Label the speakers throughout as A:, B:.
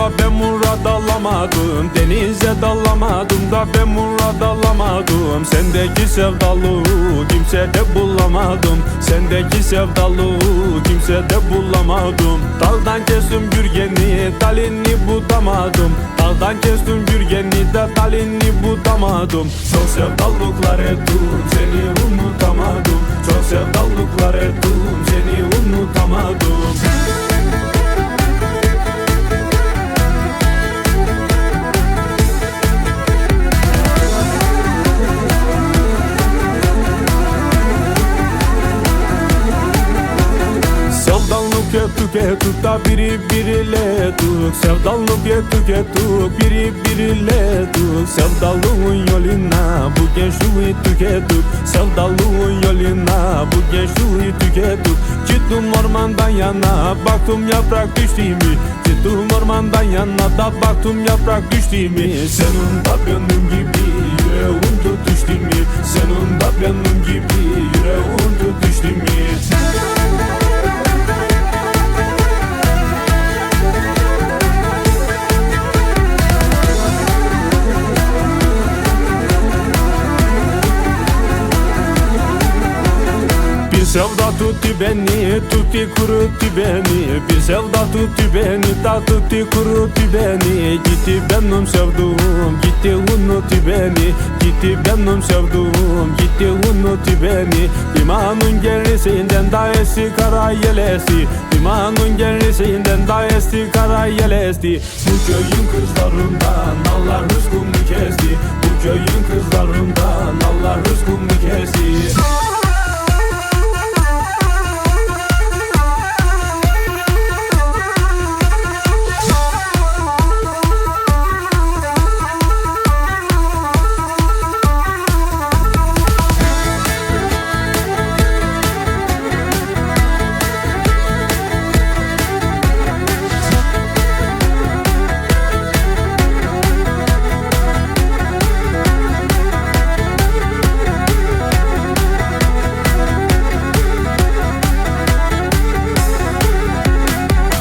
A: da ben murad alamadım. Denize dalamadım da ben murad alamadım. Sendeki sevdalığı kimsede bulamadım. Sendeki sevdalığı kimsede bulamadım. Daldan kestim gürgeni dalini budamadım Daldan kestim gürgeni de dalini budamadım Çok sevdalıklar ettim Ettik da biri biriyle tuk Sevdalık ettik ettik biri biriyle tuk Sevdalığın yoluna bu gençliği tükettik Sevdalığın yoluna bu gençliği tükettik Gittim ormandan yana baktım yaprak düştü mü? Gittim ormandan yana da baktım yaprak düştü mü? Senin da benim gibi yüreğim tutuştu mu Senin da benim gibi sevda tuttu beni, tutti kurutti beni. Bir sevda tuttu beni, da tutti kurutti beni. Gitti benim sevduğum, gitti unuttu beni. Gitti benim sevduğum, gitti unuttu beni. Limanın gerisinden da esti kara yelesi. Limanın gerisinden da esti kara yelesti Bu köyün kızlarından Allah rızkımı kesti. Bu köyün kızlarından Allah rızkımı kesti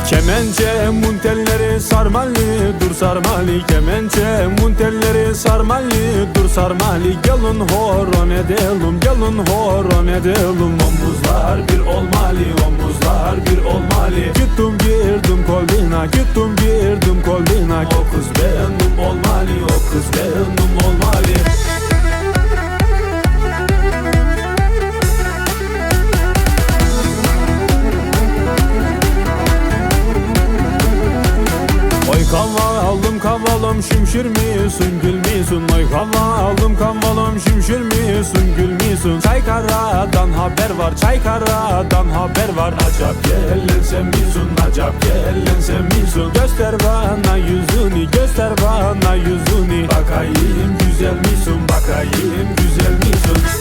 A: Kemençe muntelleri sarmalı dur sarmalı Kemençe muntelleri sarmalı dur sarmalı Gelin horon edelim gelin horon edelim Omuzlar bir olmalı kavalım şimşir misin gül misin Oy kavalım şimşir misin gül misin Çaykaradan haber var Çaykaradan haber var. Acap gelin sen misin acap gelin sen misin Göster bana yüzünü göster bana yüzünü. Bakayım güzel misin bakayım güzel misin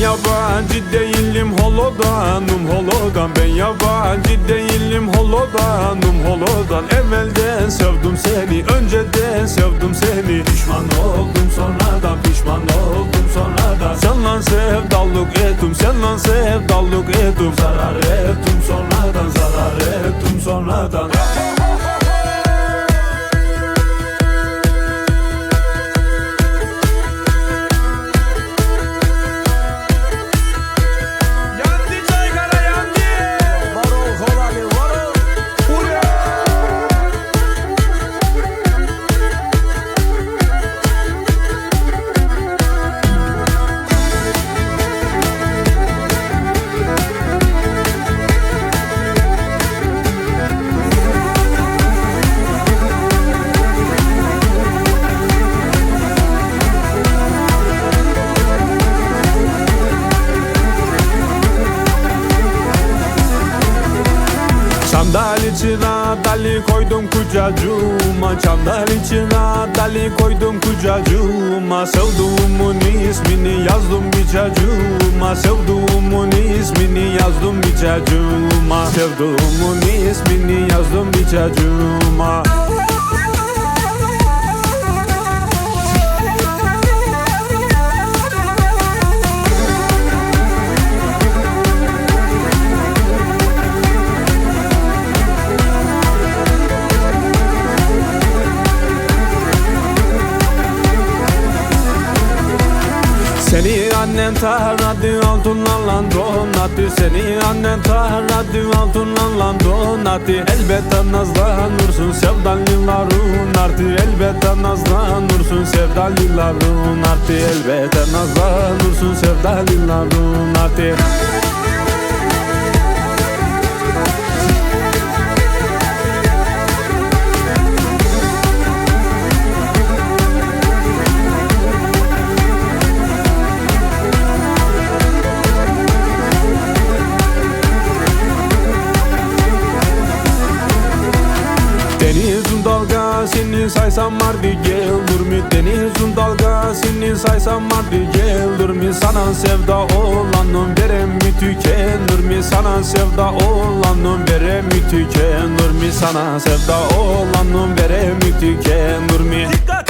A: yabancı değilim holodanım holodan. Ben yabancı değilim holodanım holodan. Evvelden sevdim seni önceden sevdim seni. Pişman oldum sonradan pişman oldum sonradan. Senle sevdalık ettim senle sevdalık ettim. Zarar ettim sonradan zarar ettim sonradan içine dali koydum kucacığıma Çandal içine dali koydum kucacığıma Sevduğumun ismini yazdım bir cacığıma Sevduğumun ismini yazdım bir cacığıma Sevduğumun ismini yazdım bir cacığıma annen taradı altınlarla donattı Seni annen taradı altınlarla donattı Elbette nazlanırsın sevdalıların artı. Elbette nazlanırsın sevdalıların artı. Elbette nazlanırsın sevdalıların artı dalgasını saysam vardı geldir mi? Denizin dalgasını saysam vardı geldir mi? Sana sevda olanın verem mi tükenir mi? Sana sevda olanın verem mi tükenir mi? Sana sevda olanın verem mi tükenir mi?
B: Dikkat